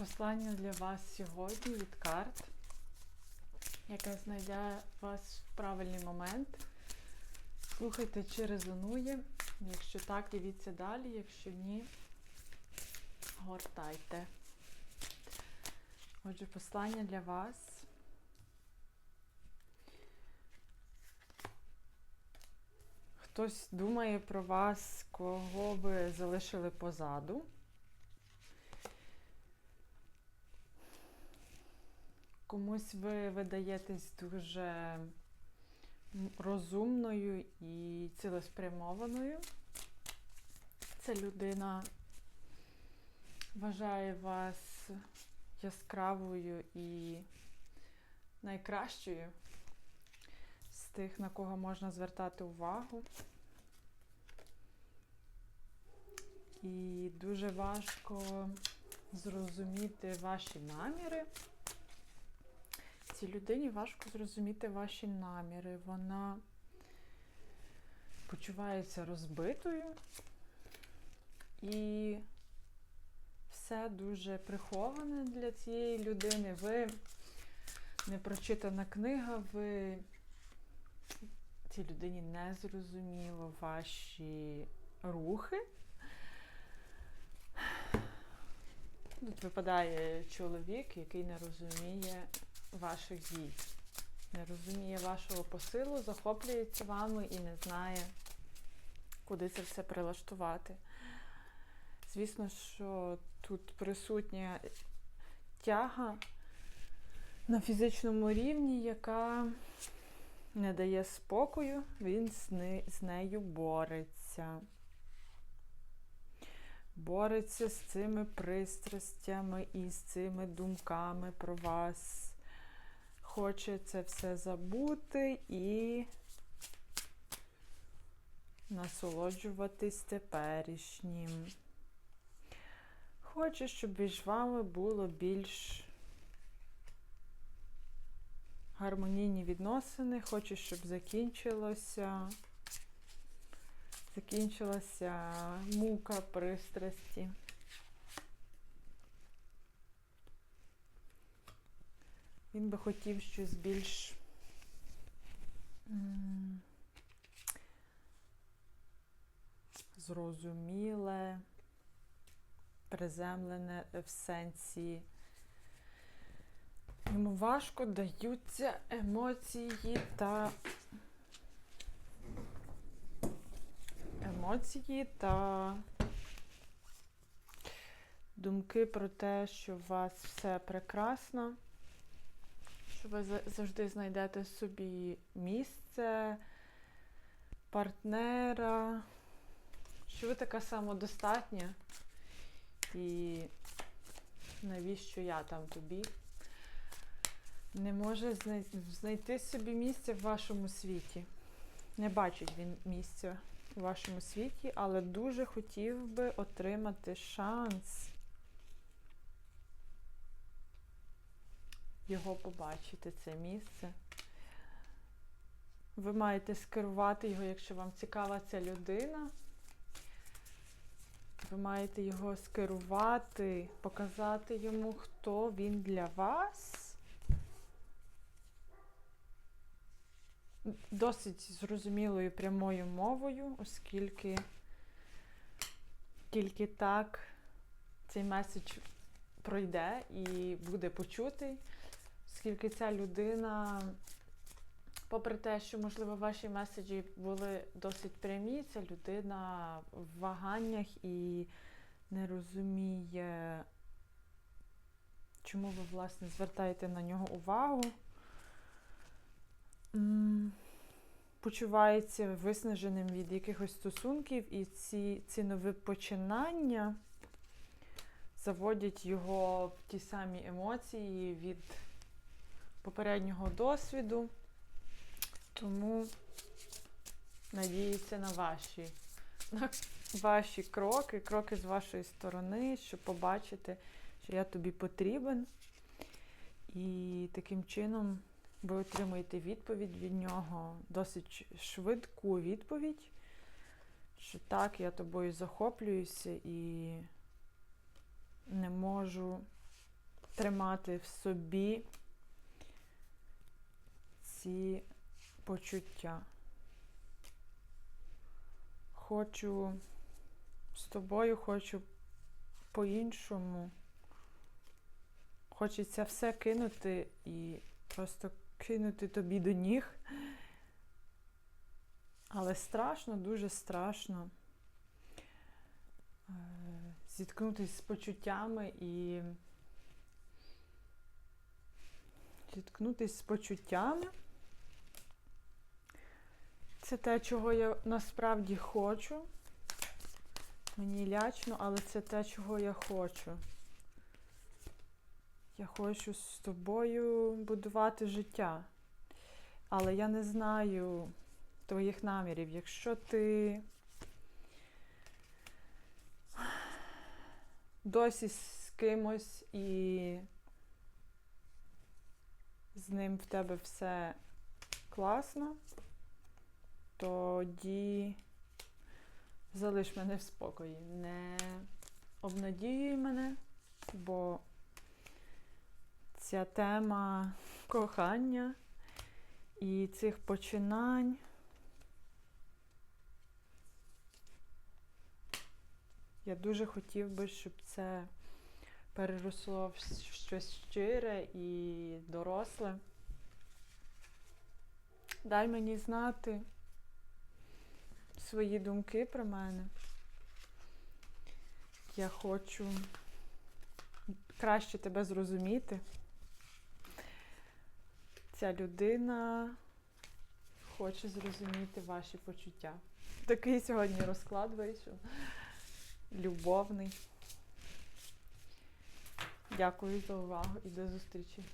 Послання для вас сьогодні від карт, яке знайде вас в правильний момент. Слухайте, чи резонує. Якщо так, дивіться далі, якщо ні, гортайте. Отже, послання для вас. Хтось думає про вас, кого ви залишили позаду. Комусь ви видаєтесь дуже розумною і цілеспрямованою. Ця людина вважає вас яскравою і найкращою з тих, на кого можна звертати увагу. І дуже важко зрозуміти ваші наміри. Цій людині важко зрозуміти ваші наміри. Вона почувається розбитою і все дуже приховане для цієї людини. Ви не прочитана книга, ви цій людині не зрозуміло ваші рухи. Тут випадає чоловік, який не розуміє ваших дій, не розуміє вашого посилу, захоплюється вами і не знає, куди це все прилаштувати. Звісно, що тут присутня тяга на фізичному рівні, яка не дає спокою, він з, нею бореться. Бореться з цими пристрастями і з цими думками про вас. Хоче це все забути і насолоджуватись теперішнім. Хоче, щоб між вами було більш гармонійні відносини, хоче, щоб закінчилося. Закінчилася мука пристрасті. Він би хотів щось більш зрозуміле, приземлене в сенсі. Йому важко даються емоції та емоції та думки про те, що у вас все прекрасно, що ви завжди знайдете собі місце, партнера, що ви така самодостатня і навіщо я там тобі? Не може знайти собі місце в вашому світі. Не бачить він місця у вашому світі, але дуже хотів би отримати шанс його побачити, це місце. Ви маєте скерувати його, якщо вам цікава ця людина. Ви маєте його скерувати, показати йому, хто він для вас. Досить зрозумілою прямою мовою, оскільки тільки так цей меседж пройде і буде почутий, оскільки ця людина, попри те, що, можливо, ваші меседжі були досить прямі, ця людина в ваганнях і не розуміє, чому ви, власне, звертаєте на нього увагу. Почувається виснаженим від якихось стосунків, і ці, ці нові починання заводять його в ті самі емоції від попереднього досвіду. Тому надіється на ваші, на ваші кроки, кроки з вашої сторони, щоб побачити, що я тобі потрібен. І таким чином ви отримуєте відповідь від нього, досить швидку відповідь, що так, я тобою захоплююся і не можу тримати в собі ці почуття. Хочу з тобою, хочу по-іншому. Хочеться все кинути і просто кинути тобі до ніг. Але страшно, дуже страшно е, зіткнутися з почуттями і зіткнутися з почуттями. Це те, чого я насправді хочу. Мені лячно, але це те, чого я хочу. Я хочу з тобою будувати життя. Але я не знаю твоїх намірів. Якщо ти досі з кимось і з ним в тебе все класно, тоді залиш мене в спокої. Не обнадіюй мене, бо ця тема кохання і цих починань. Я дуже хотів би, щоб це переросло в щось щире і доросле. Дай мені знати свої думки про мене. Я хочу краще тебе зрозуміти. Ця людина хоче зрозуміти ваші почуття. Такий сьогодні розклад вийшов. Любовний. Дякую за увагу і до зустрічі.